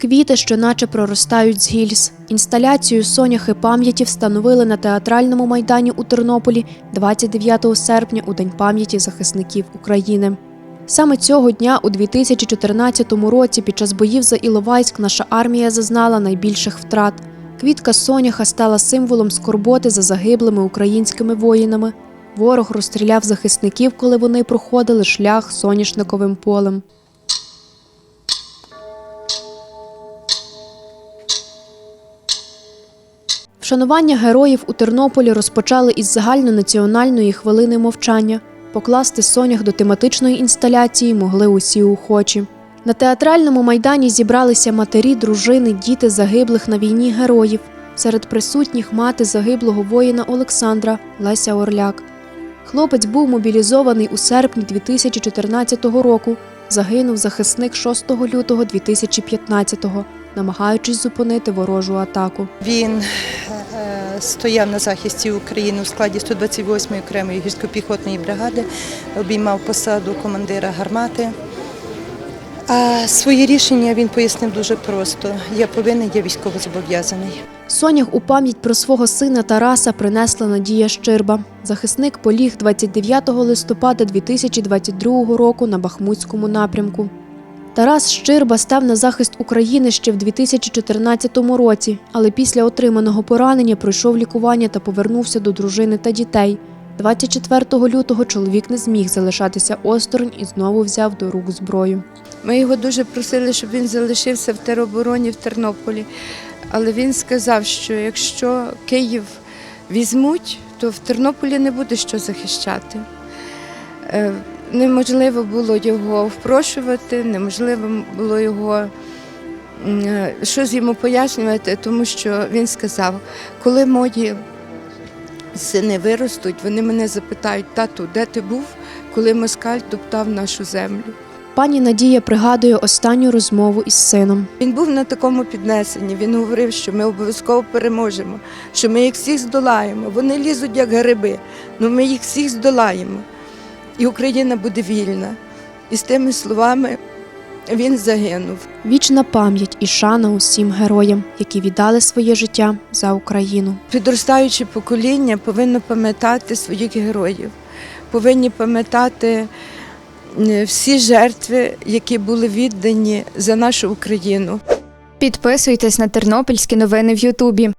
Квіти, що наче проростають з гільз. Інсталяцію соняхи пам'яті встановили на театральному майдані у Тернополі 29 серпня у День пам'яті захисників України. Саме цього дня у 2014 році під час боїв за Іловайськ наша армія зазнала найбільших втрат. Квітка соняха стала символом скорботи за загиблими українськими воїнами. Ворог розстріляв захисників, коли вони проходили шлях соняшниковим полем. Вшанування героїв у Тернополі розпочали із загальнонаціональної хвилини мовчання. Покласти сонях до тематичної інсталяції могли усі охочі. На театральному майдані зібралися матері, дружини, діти загиблих на війні героїв. Серед присутніх мати загиблого воїна Олександра Леся Орляк. Хлопець був мобілізований у серпні 2014 року. Загинув захисник 6 лютого 2015-го, намагаючись зупинити ворожу атаку. Він стояв на захисті України у складі 128-ї окремої гірсько-піхотної бригади, обіймав посаду командира гармати. А свої рішення він пояснив дуже просто: я повинен, я військовозобов'язаний. Сонях у пам'ять про свого сина Тараса принесла Надія Щирба. Захисник поліг 29 листопада 2022 року на Бахмутському напрямку. Тарас Щирба став на захист України ще в 2014 році, але після отриманого поранення пройшов лікування та повернувся до дружини та дітей. 24 лютого чоловік не зміг залишатися осторонь і знову взяв до рук зброю. Ми його дуже просили, щоб він залишився в теробороні в Тернополі. Але він сказав, що якщо Київ візьмуть, то в Тернополі не буде що захищати. Неможливо було його впрошувати, неможливо було його е, щось йому пояснювати, тому що він сказав, коли мої сини виростуть, вони мене запитають, тату, де ти був, коли москаль топтав нашу землю. Пані Надія пригадує останню розмову із сином. Він був на такому піднесенні. Він говорив, що ми обов'язково переможемо, що ми їх всіх здолаємо. Вони лізуть як гриби, але ми їх всіх здолаємо. І Україна буде вільна. І з тими словами він загинув. Вічна пам'ять і шана усім героям, які віддали своє життя за Україну. Підростаюче покоління повинно пам'ятати своїх героїв, повинні пам'ятати е, всі жертви, які були віддані за нашу Україну. Підписуйтесь на тернопільські новини в Ютубі.